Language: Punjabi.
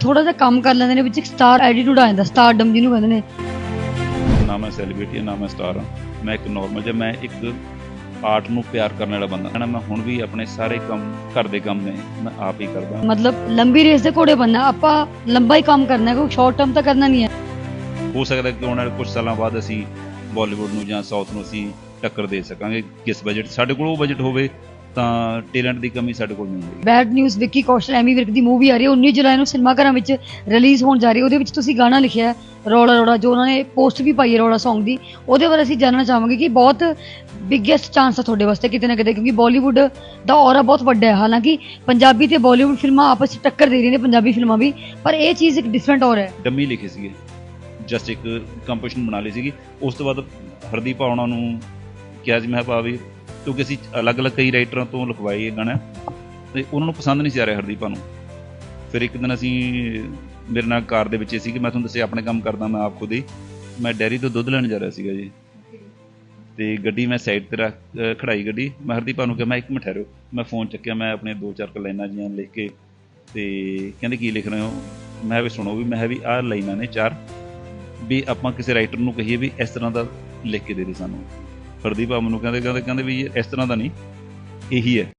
ਥੋੜਾ ਜਿਹਾ ਕੰਮ ਕਰ ਲੈਂਦੇ ਨੇ ਵਿੱਚ ਇੱਕ ਸਟਾਰ ਐਟੀਟਿਊਡ ਆ ਜਾਂਦਾ ਸਟਾਰਡਮ ਜਿਹਨੂੰ ਕਹਿੰਦੇ ਨੇ। ਨਾ ਮੈਂ ਸੈਲੀਬ੍ਰਿਟੀ ਹਾਂ ਨਾ ਮੈਂ ਸਟਾਰ ਹਾਂ ਮੈਂ ਇੱਕ ਨਾਰਮਲ ਜਿਹਾ ਮੈਂ ਇੱਕ ਆਰਟ ਨੂੰ ਪਿਆਰ ਕਰਨ ਵਾਲਾ ਬੰਦਾ। ਹਾਂ ਮੈਂ ਹੁਣ ਵੀ ਆਪਣੇ ਸਾਰੇ ਕੰਮ ਘਰ ਦੇ ਕੰਮ ਨੇ ਮੈਂ ਆਪ ਹੀ ਕਰਦਾ। ਮਤਲਬ ਲੰਬੀ ਰੇਸ ਦੇ ਘੋੜੇ ਬੰਨਾ ਆਪਾਂ ਲੰਬਾ ਹੀ ਕੰਮ ਕਰਨਾ ਹੈ ਕੋਈ ਸ਼ਾਰਟ ਟਰਮ ਤਾਂ ਕਰਨਾ ਨਹੀਂ ਹੈ। ਹੋ ਸਕਦਾ ਕਿ ਵਾਲੇ ਕੁਝ ਸਾਲਾਂ ਬਾਅਦ ਅਸੀਂ ਬਾਲੀਵੁੱਡ ਨੂੰ ਜਾਂ ਸਾਊਥ ਨੂੰ ਅਸੀਂ ਟੱਕਰ ਦੇ ਸਕਾਂਗੇ ਕਿਸ ਬਜਟ ਸਾਡੇ ਕੋਲ ਉਹ ਬਜਟ ਹੋਵੇ ਤਾਂ ਟੈਲੈਂਟ ਦੀ ਕਮੀ ਸਾਡੇ ਕੋਲ ਨਹੀਂ ਹੋਵੇਗੀ ਬੈਡ ਨਿਊਜ਼ ਵਿੱਕੀ ਕੌਸ਼ਲ ਐਮੀ ਵਿਰਕ ਦੀ ਮੂਵੀ ਆ ਰਹੀ ਹੈ। 19 ਜੁਲਾਈ ਨੂੰ ਸਿਨੇਮਾ ਘਰਾਂ ਵਿੱਚ ਰਿਲੀਜ਼ ਹੋਣ ਜਾ ਰਹੀ ਹੈ। ਉਹਦੇ ਵਿੱਚ ਤੁਸੀਂ ਗਾਣਾ ਲਿਖਿਆ ਹੈ ਰੌਲਾ ਰੌਲਾ ਜੋ ਉਹਨਾਂ ਨੇ ਪੋਸਟ ਵੀ ਪਾਈ ਹੈ ਰੌਲਾ Song ਦੀ। ਉਹਦੇ ਬਾਰੇ ਅਸੀਂ ਜਾਣਨਾ ਚਾਹਾਂਗੇ ਕਿ ਬਹੁਤ ਬਿਗੇਸਟ ਚਾਂਸ ਹੈ ਤੁਹਾਡੇ ਵਾਸਤੇ ਕਿਤੇ ਨਾ ਕਿਤੇ ਕਿਉਂਕਿ ਬਾਲੀਵੁੱਡ ਦਾ ਔਰਾ ਬਹੁਤ ਵੱਡਾ ਹੈ। ਹਾਲਾਂਕਿ ਪੰਜਾਬੀ ਤੇ ਬਾਲੀਵੁੱਡ ਫਿਲਮਾਂ ਆਪਸ ਵਿੱਚ ਟੱਕਰ ਦੇ ਰਹੀਆਂ ਨੇ ਪੰਜਾਬੀ ਫਿਲਮਾਂ ਵੀ। ਪਰ ਇਹ ਚੀਜ਼ ਇੱਕ ਡਿਫਰੈਂਟ ਔਰ ਹੈ। ਡੰਮੀ ਲਿਖੇ ਸੀਗੇ। ਜਸਟ ਇੱਕ ਕੰਪੋਜੀਸ਼ਨ ਬਣਾ ਲਈ ਸੀਗੀ। ਉਸ ਤੋਂ ਬਾਅਦ ਹਰਦੀਪ ਉਹਨਾਂ ਨੂੰ ਕਿਹਾ ਸੀ ਮੈਂ ਕਿਹਾ ਵੀ ਕਿਉਂਕਿ ਅਸੀਂ ਅਲੱਗ-ਅਲੱਗ ਕਈ ਰਾਈਟਰਾਂ ਤੋਂ ਲਿਖਵਾਏ ਇਹ ਗਾਣਾ, ਤੇ ਉਹਨਾਂ ਨੂੰ ਪਸੰਦ ਨਹੀਂ ਸੀ ਆ ਰਿਹਾ ਹਰਦੀਪਾਂ ਨੂੰ। ਫਿਰ ਇੱਕ ਦਿਨ ਅਸੀਂ, ਮੇਰੇ ਨਾਲ ਕਾਰ ਦੇ ਵਿੱਚ ਸੀ ਕਿ ਮੈਂ ਤੁਹਾਨੂੰ ਦੱਸਿਆ, ਆਪਣੇ ਕੰਮ ਕਰਦਾ ਮੈਂ ਆਪ ਖੁਦ ਹੀ, ਮੈਂ ਡੈਰੀ ਤੋਂ ਦੁੱਧ ਲੈਣ ਜਾ ਰਿਹਾ ਸੀਗਾ ਜੀ। ਤੇ ਗੱਡੀ ਮੈਂ ਸਾਈਡ ਤੇ ਰੱਖ ਖੜਾਈ ਗੱਡੀ, ਮੈਂ ਹਰਦੀਪਾ ਨੂੰ ਕਿਹਾ, ਮੈਂ ਇੱਕ ਮਿੰਟ ਠਹਿਰੋ ਮੈਂ ਫੋਨ ਚੱਕਿਆ, ਮੈਂ ਆਪਣੇ ਦੋ ਚਾਰ ਲਾਈਨਾਂ ਜੀਆਂ ਲਿਖ ਕੇ, ਤੇ ਕਹਿੰਦੇ ਕੀ ਲਿਖ ਰਹੇ ਹੋ? ਮੈਂ ਵੀ ਸੁਣੋ ਵੀ, ਮੈਂ ਵੀ ਆਹ ਲਾਈਨਾਂ ਨੇ ਚਾਰ, ਵੀ ਆਪਾਂ ਕਿਸੇ ਰਾਈਟਰ ਨੂੰ ਕਹੀਏ ਵੀ ਇਸ ਤਰ੍ਹਾਂ ਦਾ ਲਿਖ ਕੇ ਦੇ ਦੇ ਸਾਨੂੰ। ਹਰਦੀਪ ਆ ਨੂੰ ਕਹਿੰਦੇ ਕਹਿੰਦੇ ਕਹਿੰਦੇ ਵੀ ਇਸ ਤਰ੍ਹਾਂ ਦਾ ਨਹੀਂ ਇਹੀ ਹੈ।